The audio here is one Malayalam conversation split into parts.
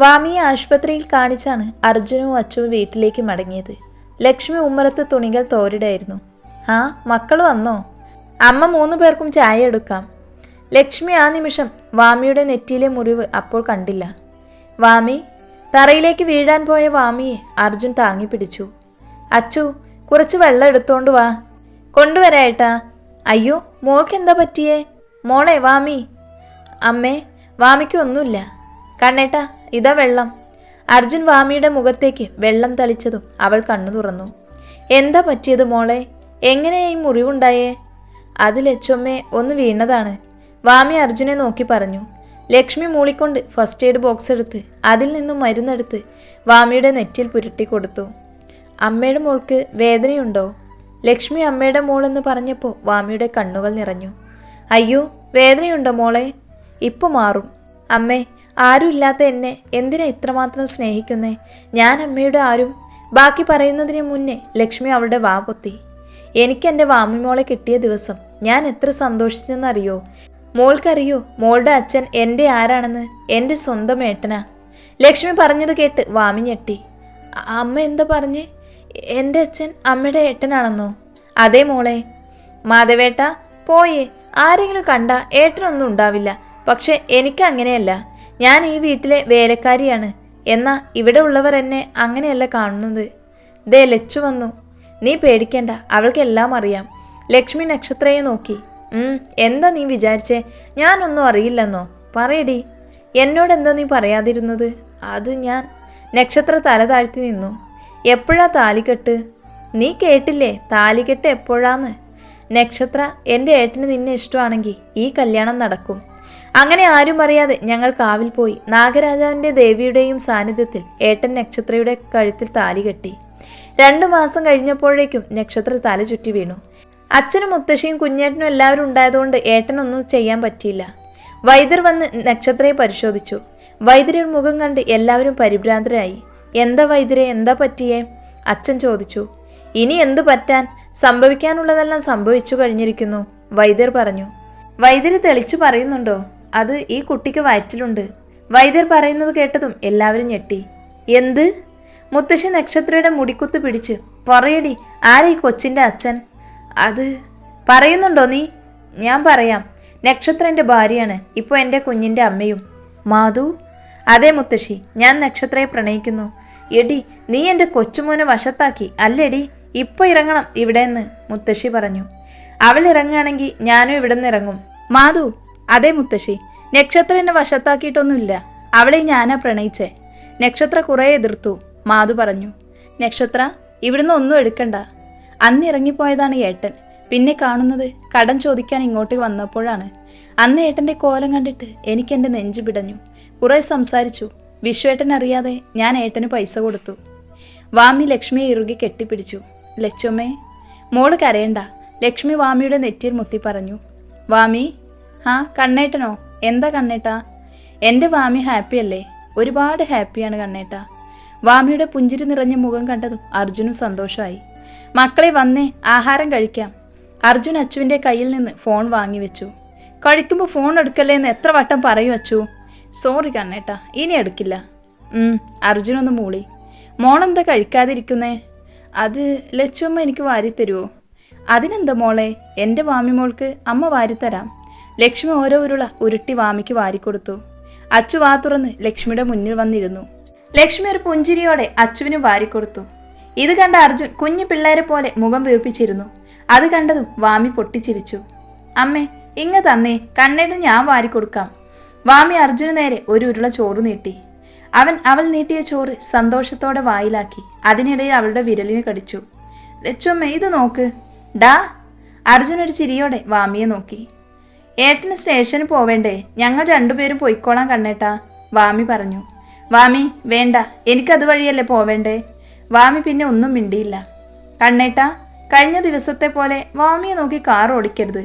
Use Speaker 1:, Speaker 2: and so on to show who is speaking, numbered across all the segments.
Speaker 1: വാമിയെ ആശുപത്രിയിൽ കാണിച്ചാണ് അർജുനവും അച്ചുവും വീട്ടിലേക്ക് മടങ്ങിയത്. ലക്ഷ്മി ഉമ്മറത്ത് തുണികൾ തോരിടായിരുന്നു. ആ മക്കൾ വന്നോ? അമ്മ മൂന്ന് പേർക്കും ചായ എടുക്കാം. ലക്ഷ്മി ആ നിമിഷം വാമിയുടെ നെറ്റിയിലെ മുറിവ് അപ്പോൾ കണ്ടില്ല. വാമി തറയിലേക്ക് വീഴാൻ പോയ വാമിയെ അർജുൻ താങ്ങി പിടിച്ചു. അച്ചു കുറച്ച് വെള്ളം എടുത്തോണ്ട് വാ. കൊണ്ടുവരായേട്ടാ അയ്യോ മോൾക്ക് എന്താ പറ്റിയേ? മോളെ വാമി. അമ്മേ വാമിക്കൊന്നുമില്ല കണ്ണേട്ടാ ഇതാ വെള്ളം. അർജുൻ വാമിയുടെ മുഖത്തേക്ക് വെള്ളം തളിച്ചതും അവൾ കണ്ണു തുറന്നു. എന്താ പറ്റിയത് മോളെ? എങ്ങനെയാ ഈ മുറിവുണ്ടായേ? അത് ഒന്ന് വീണതാണ്. വാമി അർജുനെ നോക്കി പറഞ്ഞു. ലക്ഷ്മി മൂളിക്കൊണ്ട് ഫസ്റ്റ് എയ്ഡ് ബോക്സ് എടുത്ത് അതിൽ നിന്നും മരുന്നെടുത്ത് വാമിയുടെ നെറ്റിൽ പുരട്ടി കൊടുത്തു. അമ്മയുടെ മോൾക്ക് വേദനയുണ്ടോ? ലക്ഷ്മി അമ്മയുടെ മോളെന്ന് പറഞ്ഞപ്പോൾ വാമിയുടെ കണ്ണുകൾ നിറഞ്ഞു. അയ്യോ വേദനയുണ്ടോ മോളെ? ഇപ്പോൾ മാറും. അമ്മേ ആരുമില്ലാത്ത എന്നെ എന്തിനാ ഇത്രമാത്രം സ്നേഹിക്കുന്നേ? ഞാൻ അമ്മയുടെ ആരും. ബാക്കി പറയുന്നതിന് മുന്നേ ലക്ഷ്മി അവളുടെ വാ പൊത്തി. എനിക്ക് എന്റെ വാമിമോളെ കിട്ടിയ ദിവസം ഞാൻ എത്ര സന്തോഷിച്ചെന്നറിയോ? മോൾക്കറിയോ മോളുടെ അച്ഛൻ എന്റെ ആരാണെന്ന്? എന്റെ സ്വന്തം ഏട്ടനാ. ലക്ഷ്മി പറഞ്ഞത് കേട്ട് വാമി ഞെട്ടി. അമ്മ എന്താ പറഞ്ഞ്? എന്റെ അച്ഛൻ അമ്മയുടെ ഏട്ടനാണെന്നോ? അതേ മോളെ. മാധവേട്ട പോയേ. ആരെങ്കിലും കണ്ട ഏട്ടനൊന്നും ഉണ്ടാവില്ല. പക്ഷെ എനിക്ക് അങ്ങനെയല്ല ഞാൻ ഈ വീട്ടിലെ വേലക്കാരിയാണ്. എന്നാ ഇവിടെ ഉള്ളവർ എന്നെ അങ്ങനെയല്ല കാണുന്നത്. ദേ ലച്ചു വന്നു. നീ പേടിക്കണ്ട അവൾക്കെല്ലാം അറിയാം. ലക്ഷ്മി നക്ഷത്രയെ നോക്കി. എന്താ നീ വിചാരിച്ചേ? ഞാനൊന്നും അറിയില്ലെന്നോ? പറയടി. എന്നോട് എന്താ നീ പറയാതിരുന്നത്? അത് ഞാൻ നക്ഷത്ര തല താഴ്ത്തി നിന്നു. എപ്പോഴാ താലികെട്ട്? നീ കേട്ടില്ലേ? താലികെട്ട് എപ്പോഴാന്ന്? നക്ഷത്ര എന്റെ ഏട്ടന് നിന്നെ ഇഷ്ടമാണെങ്കിൽ ഈ കല്യാണം നടക്കും. അങ്ങനെ ആരും അറിയാതെ ഞങ്ങൾ കാവിൽ പോയി. നാഗരാജാവിന്റെ ദേവിയുടെയും സാന്നിധ്യത്തിൽ ഏട്ടൻ നക്ഷത്രയുടെ കഴുത്തിൽ താലി കെട്ടി. രണ്ടു മാസം കഴിഞ്ഞപ്പോഴേക്കും നക്ഷത്ര തല ചുറ്റി വീണു. അച്ഛനും മുത്തശ്ശിയും കുഞ്ഞേട്ടനും എല്ലാവരും ഉണ്ടായതുകൊണ്ട് ഏട്ടനൊന്നും ചെയ്യാൻ പറ്റിയില്ല. വൈദ്യർ വന്ന് നക്ഷത്രയെ പരിശോധിച്ചു. വൈദ്യരുടെ മുഖം കണ്ട് എല്ലാവരും പരിഭ്രാന്തരായി. എന്താ വൈദ്യരെ എന്താ പറ്റിയേ? അച്ഛൻ ചോദിച്ചു. ഇനി എന്ത് പറ്റാൻ? സംഭവിക്കാനുള്ളതെല്ലാം സംഭവിച്ചു കഴിഞ്ഞിരിക്കുന്നു വൈദ്യർ പറഞ്ഞു. വൈദ്യർ തെളിച്ചു പറയുന്നുണ്ടോ? അത് ഈ കുട്ടിക്ക് വയറ്റിലുണ്ട്. വൈദ്യർ പറയുന്നത് കേട്ടതും എല്ലാവരും ഞെട്ടി. എന്ത്? മുത്തശ്ശി നക്ഷത്രയുടെ മുടിക്കുത്ത് പിടിച്ച് പറയടി ആരാ ഈ കൊച്ചിന്റെ അച്ഛൻ? അത് പറയുന്നുണ്ടോ നീ? ഞാൻ പറയാം. നക്ഷത്ര എന്റെ ഭാര്യയാണ്. ഇപ്പോൾ എന്റെ കുഞ്ഞിന്റെ അമ്മയും. മാധു? അതെ മുത്തശ്ശി. ഞാൻ നക്ഷത്രയെ പ്രണയിക്കുന്നു. എടി നീ എന്റെ കൊച്ചുമോനെ വശത്താക്കി. അല്ലെടി ഇപ്പോൾ ഇറങ്ങണം ഇവിടെന്ന് മുത്തശ്ശി പറഞ്ഞു. അവൾ ഇറങ്ങുകയാണെങ്കിൽ ഞാനും ഇവിടെ നിന്ന് ഇറങ്ങും. മാധു അതെ മുത്തശ്ശി നക്ഷത്ര എന്നെ വശത്താക്കിയിട്ടൊന്നുമില്ല. അവളെ ഞാനാ പ്രണയിച്ചേ. നക്ഷത്ര കുറേ എതിർത്തു. മാധു പറഞ്ഞു നക്ഷത്ര ഇവിടുന്ന് ഒന്നും എടുക്കണ്ട. അന്ന് ഇറങ്ങിപ്പോയതാണ് ഏട്ടൻ. പിന്നെ കാണുന്നത് കടം ചോദിക്കാൻ ഇങ്ങോട്ട് വന്നപ്പോഴാണ്. അന്ന് ഏട്ടന്റെ കോലം കണ്ടിട്ട് എനിക്ക് എന്റെ നെഞ്ചു പിടഞ്ഞു. കുറേ സംസാരിച്ചു. വിശ്വേട്ടൻ അറിയാതെ ഞാൻ ഏട്ടന് പൈസ കൊടുത്തു. വാമി ലക്ഷ്മിയെ ഇറുകി കെട്ടിപ്പിടിച്ചു. ലക്ഷ്മേ മോൾ കരയണ്ട. ലക്ഷ്മി വാമിയുടെ നെറ്റിയിൽ മുത്തി പറഞ്ഞു വാമി ആ കണ്ണേട്ടനോ? എന്താ കണ്ണേട്ടാ? എന്റെ വാമി ഹാപ്പിയല്ലേ? ഒരുപാട് ഹാപ്പിയാണ് കണ്ണേട്ടാ. വാമിയുടെ പുഞ്ചിരി നിറഞ്ഞ മുഖം കണ്ടതും അർജുനും സന്തോഷമായി മക്കളെ വന്നേ ആഹാരം കഴിക്കാം. അർജുൻ അച്ചുവിന്റെ കയ്യിൽ നിന്ന് ഫോൺ വാങ്ങിവെച്ചു കഴിക്കുമ്പോൾ ഫോൺ എടുക്കല്ലേ എന്ന് എത്ര വട്ടം പറയൂ അച്ചു. സോറി കണ്ണേട്ടാ ഇനി എടുക്കില്ല. അർജുനൊന്ന് മൂളി. മോളെന്താ കഴിക്കാതിരിക്കുന്നേ? അത് ലച്ചുമ്മ എനിക്ക് വാരിത്തരുമോ അതിനെന്താ മോളെ? എന്റെ വാമി മോൾക്ക് അമ്മ വാരിത്തരാം. ലക്ഷ്മി ഓരോ ഉരുള ഉരുട്ടി വാമിക്ക് വാരിക്കൊടുത്തു. അച്ചു വാ തുറന്ന് ലക്ഷ്മിയുടെ മുന്നിൽ വന്നിരുന്നു. ലക്ഷ്മി ഒരു പുഞ്ചിരിയോടെ അച്ചുവിന് വാരിക്കൊടുത്തു. ഇത് കണ്ട അർജുൻ കുഞ്ഞു പിള്ളേരെ പോലെ മുഖം വീർപ്പിച്ചിരുന്നു. അത് കണ്ടതും വാമി പൊട്ടിച്ചിരിച്ചു. അമ്മേ ഇങ്ങ തന്നേ കണ്ണേട്ട് ഞാൻ വാരിക്കൊടുക്കാം. വാമി അർജുന് നേരെ ഒരു ഉരുള ചോറ് നീട്ടി. അവൻ അവൾ നീട്ടിയ ചോറ് സന്തോഷത്തോടെ വായിലാക്കി. അതിനിടയിൽ അവളുടെ വിരലിന് കടിച്ചു. ലച്ചുമ്മ ഇത് നോക്ക്. ഡാ അർജുൻ ഒരു ചിരിയോടെ വാമിയെ നോക്കി. ഏട്ടന് സ്റ്റേഷന് പോവേണ്ടേ? ഞങ്ങൾ രണ്ടുപേരും പോയിക്കോളാം കണ്ണേട്ടാ വാമി പറഞ്ഞു. വാമി വേണ്ട എനിക്കത് വഴിയല്ലേ പോവേണ്ടേ? വാമി പിന്നെ ഒന്നും മിണ്ടിയില്ല. കണ്ണേട്ട കഴിഞ്ഞ ദിവസത്തെ പോലെ വാമിയെ നോക്കി കാർ ഓടിക്കരുത്.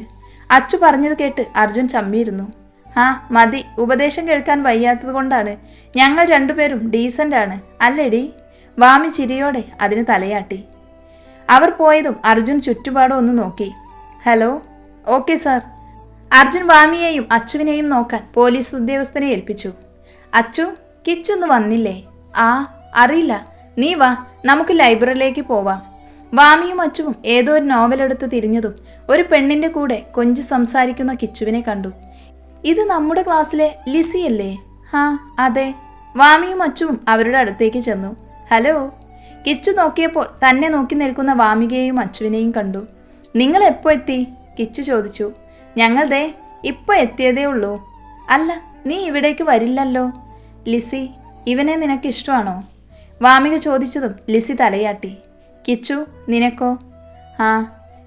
Speaker 1: അച്ചു പറഞ്ഞത് കേട്ട് അർജുൻ ചമ്മിയിരുന്നു. ആ മതി ഉപദേശം കേൾക്കാൻ വയ്യാത്തത് കൊണ്ടാണ്. ഞങ്ങൾ രണ്ടുപേരും ഡീസന്റ് ആണ് അല്ലേടി? വാമി ചിരിയോടെ അതിന് തലയാട്ടി. അവർ പോയതും അർജുൻ ചുറ്റുപാടും ഒന്ന് നോക്കി. Hello okay sir. അർജുൻ വാമിയെയും അച്ചുവിനെയും നോക്കാൻ പോലീസ് ഉദ്യോഗസ്ഥനെ ഏൽപ്പിച്ചു. അച്ചു കിച്ചൊന്ന് വന്നില്ലേ? ആ അറിയില്ല. നീ വാ നമുക്ക് ലൈബ്രറിയിലേക്ക് പോവാം. വാമിയും അച്ചുവും ഏതോ ഒരു നോവലെടുത്ത് തിരിഞ്ഞതും ഒരു പെണ്ണിന്റെ കൂടെ കൊഞ്ച് സംസാരിക്കുന്ന കിച്ചുവിനെ കണ്ടു. ഇത് നമ്മുടെ ക്ലാസ്സിലെ ലിസിയല്ലേ ഹാ അതെ. വാമിയും അച്ചുവും അവരുടെ അടുത്തേക്ക് ചെന്നു. ഹലോ. കിച്ചു നോക്കിയപ്പോൾ തന്നെ നോക്കി നിൽക്കുന്ന വാമികയെയും അച്ചുവിനെയും കണ്ടു. നിങ്ങൾ എപ്പോൾ എത്തി? കിച്ചു ചോദിച്ചു. ഞങ്ങൾ ദേ ഇപ്പോൾ എത്തിയതേ ഉള്ളൂ. അല്ല നീ ഇവിടേക്ക് വരില്ലല്ലോ. ലിസി ഇവനെ നിനക്ക് ഇഷ്ടമാണോ? വാമിക ചോദിച്ചതും ലിസി തലയാട്ടി. കിച്ചു നിനക്കോ? ആ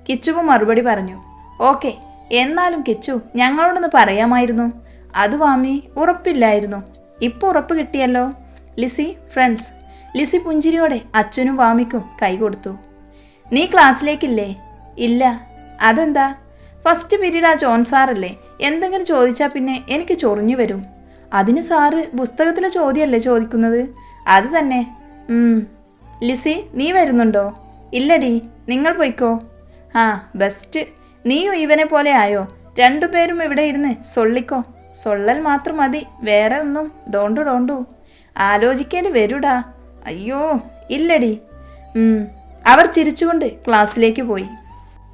Speaker 1: കിച്ചുവും മറുപടി പറഞ്ഞു. ഓക്കെ എന്നാലും കിച്ചു ഞങ്ങളോടൊന്ന് പറയാമായിരുന്നു. അത് വാമി ഉറപ്പില്ലായിരുന്നു. ഇപ്പോൾ ഉറപ്പ് കിട്ടിയല്ലോ. ലിസി ഫ്രണ്ട്സ് ലിസി പുഞ്ചിരിയോടെ അച്ഛനും വാമിക്കും കൈ കൊടുത്തു നീ ക്ലാസ്സിലേക്കില്ലേ? ഇല്ല. അതെന്താ? ഫസ്റ്റ് പീരീഡ് ആ ജോൺ സാറല്ലേ? എന്തെങ്കിലും ചോദിച്ചാൽ പിന്നെ എനിക്ക് ചൊറിഞ്ഞു വരും. അതിന് സാറ് പുസ്തകത്തിലെ ചോദ്യമല്ലേ ചോദിക്കുന്നത്? അത് തന്നെ. ലിസി നീ വരുന്നുണ്ടോ? ഇല്ലടി നിങ്ങൾ പോയിക്കോ. ആ ബെസ്റ്റ്. നീയും ഇവനെ പോലെ ആയോ? രണ്ടുപേരും ഇവിടെ ഇരുന്ന് സൊള്ളിക്കോ. സൊള്ളൽ മാത്രം മതി വേറെ ഒന്നും. ഡോണ്ടു ഡോണ്ടു. ആലോചിക്കേണ്ടി വരൂടാ. അയ്യോ ഇല്ലടി. അവർ ചിരിച്ചുകൊണ്ട് ക്ലാസ്സിലേക്ക് പോയി.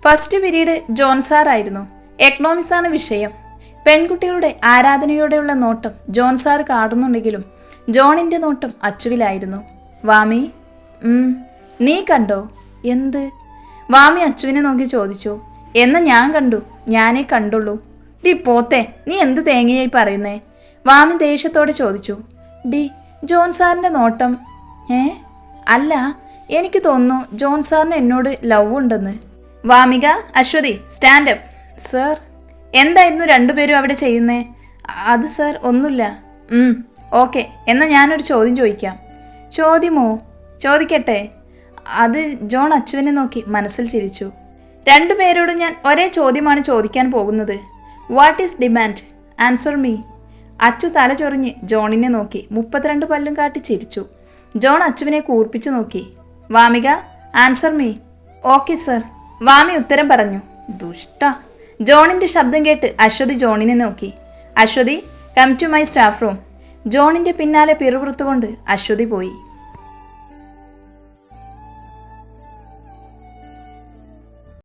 Speaker 1: ഫസ്റ്റ് പീരീഡ് ജോൺ സാറായിരുന്നു. എക്കണോമിക്സ് ആണ് വിഷയം. പെൺകുട്ടികളുടെ ആരാധനയോടെയുള്ള നോട്ടം ജോൺ സാർ കാണുന്നുണ്ടെങ്കിലും ജോണിന്റെ നോട്ടം അച്ചുവിലായിരുന്നു. വാമി നീ കണ്ടോ? എന്ത്? വാമി അച്ചുവിനെ നോക്കി ചോദിച്ചു. എന്ന് ഞാൻ കണ്ടു. ഞാനേ കണ്ടുള്ളൂ. ഡി പോത്തെ. നീ എന്ത് തേങ്ങയായി പറയുന്നേ? വാമി ദേഷ്യത്തോടെ ചോദിച്ചു. ഡി ജോൺ സാറിന്റെ നോട്ടം ഏ? അല്ല എനിക്ക് തോന്നുന്നു ജോൺ സാറിന് എന്നോട് ലവ് ഉണ്ടെന്ന്. വാമിക അശ്വതി സ്റ്റാൻഡപ്പ് സർ എന്തായിരുന്നു രണ്ടുപേരും അവിടെ ചെയ്യുന്നേ? അത് സർ ഒന്നുമില്ല. ഓക്കെ എന്നാൽ ഞാനൊരു ചോദ്യം ചോദിക്കാം. ചോദ്യമോ? ചോദിക്കട്ടെ. അത് ജോൺ അച്ചുവിനെ നോക്കി മനസ്സിൽ ചിരിച്ചു. രണ്ടുപേരോടും ഞാൻ ഒരേ ചോദ്യമാണ് ചോദിക്കാൻ പോകുന്നത്. What is demand answer me Achu തല ചൊറിഞ്ഞ് ജോണിനെ നോക്കി മുപ്പത്തിരണ്ട് പല്ലും കാട്ടി ചിരിച്ചു. ജോൺ അച്ചുവിനെ കൂർപ്പിച്ചു നോക്കി. Vamika answer me okay sir Vami ഉത്തരം പറഞ്ഞു ദുഷ്ട. ജോണിന്റെ ശബ്ദം കേട്ട് അശ്വതി ജോണിനെ നോക്കി. Aswathy come to my staff room ജോണിന്റെ പിന്നാലെ പിറുപുറത്തുകൊണ്ട് അശ്വതി പോയി.